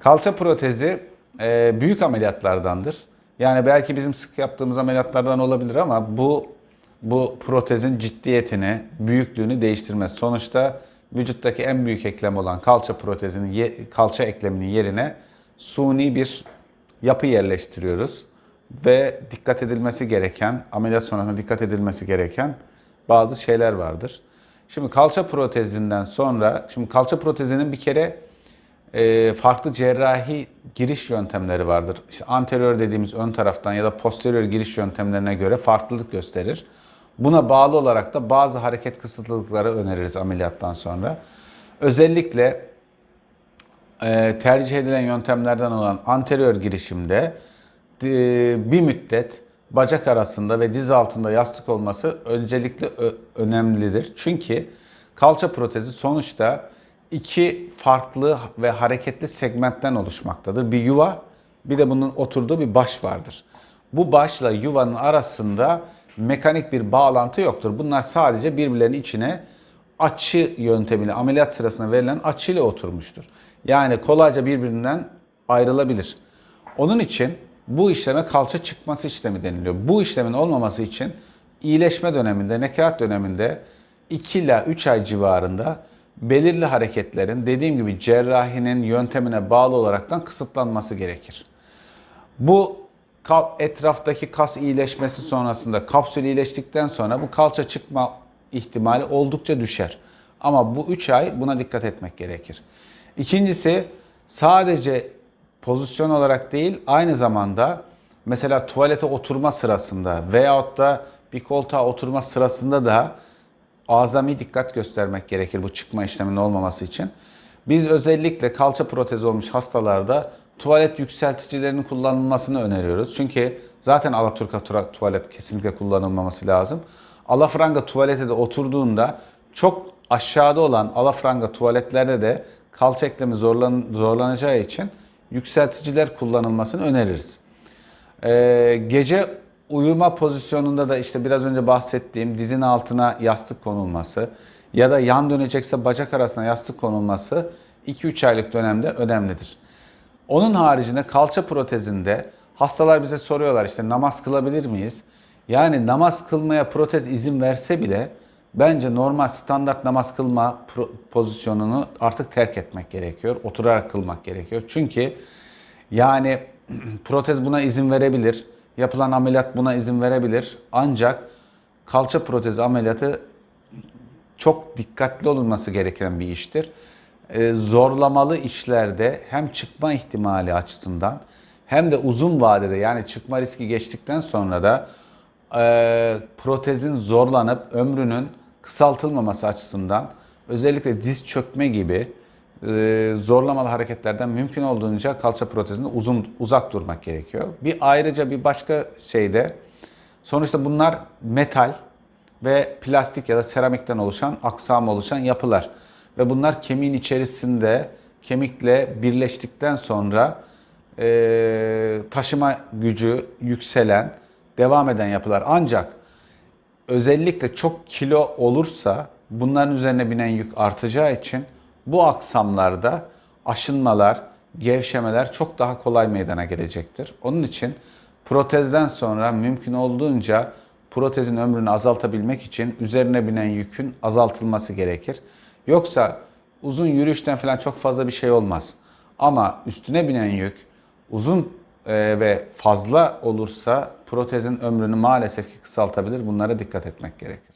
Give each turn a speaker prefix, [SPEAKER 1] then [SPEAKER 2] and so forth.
[SPEAKER 1] Kalça protezi e, büyük ameliyatlardandır. Yani belki bizim sık yaptığımız ameliyatlardan olabilir ama bu bu protezin ciddiyetini, büyüklüğünü değiştirmez. Sonuçta vücuttaki en büyük eklem olan kalça protezinin kalça ekleminin yerine suni bir yapı yerleştiriyoruz ve dikkat edilmesi gereken, ameliyat sonrasında dikkat edilmesi gereken bazı şeyler vardır. Şimdi kalça protezinden sonra, şimdi kalça protezinin bir kere farklı cerrahi giriş yöntemleri vardır. İşte anterior dediğimiz ön taraftan ya da posterior giriş yöntemlerine göre farklılık gösterir. Buna bağlı olarak da bazı hareket kısıtlılıkları öneririz ameliyattan sonra. Özellikle e, tercih edilen yöntemlerden olan anterior girişimde e, bir müddet bacak arasında ve diz altında yastık olması öncelikle önemlidir. Çünkü kalça protezi sonuçta iki farklı ve hareketli segmentten oluşmaktadır. Bir yuva, bir de bunun oturduğu bir baş vardır. Bu başla yuvanın arasında mekanik bir bağlantı yoktur. Bunlar sadece birbirlerinin içine açı yöntemiyle ameliyat sırasında verilen açıyla oturmuştur. Yani kolayca birbirinden ayrılabilir. Onun için bu işleme kalça çıkması işlemi deniliyor. Bu işlemin olmaması için iyileşme döneminde, nekaat döneminde 2 ila 3 ay civarında belirli hareketlerin dediğim gibi cerrahinin yöntemine bağlı olaraktan kısıtlanması gerekir. Bu etraftaki kas iyileşmesi sonrasında kapsül iyileştikten sonra bu kalça çıkma ihtimali oldukça düşer. Ama bu 3 ay buna dikkat etmek gerekir. İkincisi sadece pozisyon olarak değil aynı zamanda mesela tuvalete oturma sırasında veyahut da bir koltuğa oturma sırasında da azami dikkat göstermek gerekir bu çıkma işleminin olmaması için. Biz özellikle kalça protezi olmuş hastalarda tuvalet yükselticilerinin kullanılmasını öneriyoruz. Çünkü zaten alaturka tuvalet kesinlikle kullanılmaması lazım. Alafranga tuvalete de oturduğunda çok aşağıda olan alafranga tuvaletlerde de kalça eklemi zorlan, zorlanacağı için yükselticiler kullanılmasını öneririz. Ee, gece uyuma pozisyonunda da işte biraz önce bahsettiğim dizin altına yastık konulması ya da yan dönecekse bacak arasına yastık konulması 2-3 aylık dönemde önemlidir. Onun haricinde kalça protezinde hastalar bize soruyorlar işte namaz kılabilir miyiz? Yani namaz kılmaya protez izin verse bile bence normal standart namaz kılma pozisyonunu artık terk etmek gerekiyor. Oturarak kılmak gerekiyor. Çünkü yani protez buna izin verebilir. Yapılan ameliyat buna izin verebilir. Ancak kalça protezi ameliyatı çok dikkatli olunması gereken bir iştir. Ee, zorlamalı işlerde hem çıkma ihtimali açısından hem de uzun vadede yani çıkma riski geçtikten sonra da e, protezin zorlanıp ömrünün kısaltılmaması açısından özellikle diz çökme gibi e, zorlamalı hareketlerden mümkün olduğunca kalça protezinde uzun uzak durmak gerekiyor. Bir ayrıca bir başka şeyde sonuçta bunlar metal ve plastik ya da seramikten oluşan, aksam oluşan yapılar. Ve bunlar kemiğin içerisinde kemikle birleştikten sonra e, taşıma gücü yükselen, devam eden yapılar. Ancak özellikle çok kilo olursa bunların üzerine binen yük artacağı için bu aksamlarda aşınmalar, gevşemeler çok daha kolay meydana gelecektir. Onun için protezden sonra mümkün olduğunca protezin ömrünü azaltabilmek için üzerine binen yükün azaltılması gerekir. Yoksa uzun yürüyüşten falan çok fazla bir şey olmaz. Ama üstüne binen yük uzun e, ve fazla olursa protezin ömrünü maalesef ki kısaltabilir. Bunlara dikkat etmek gerekir.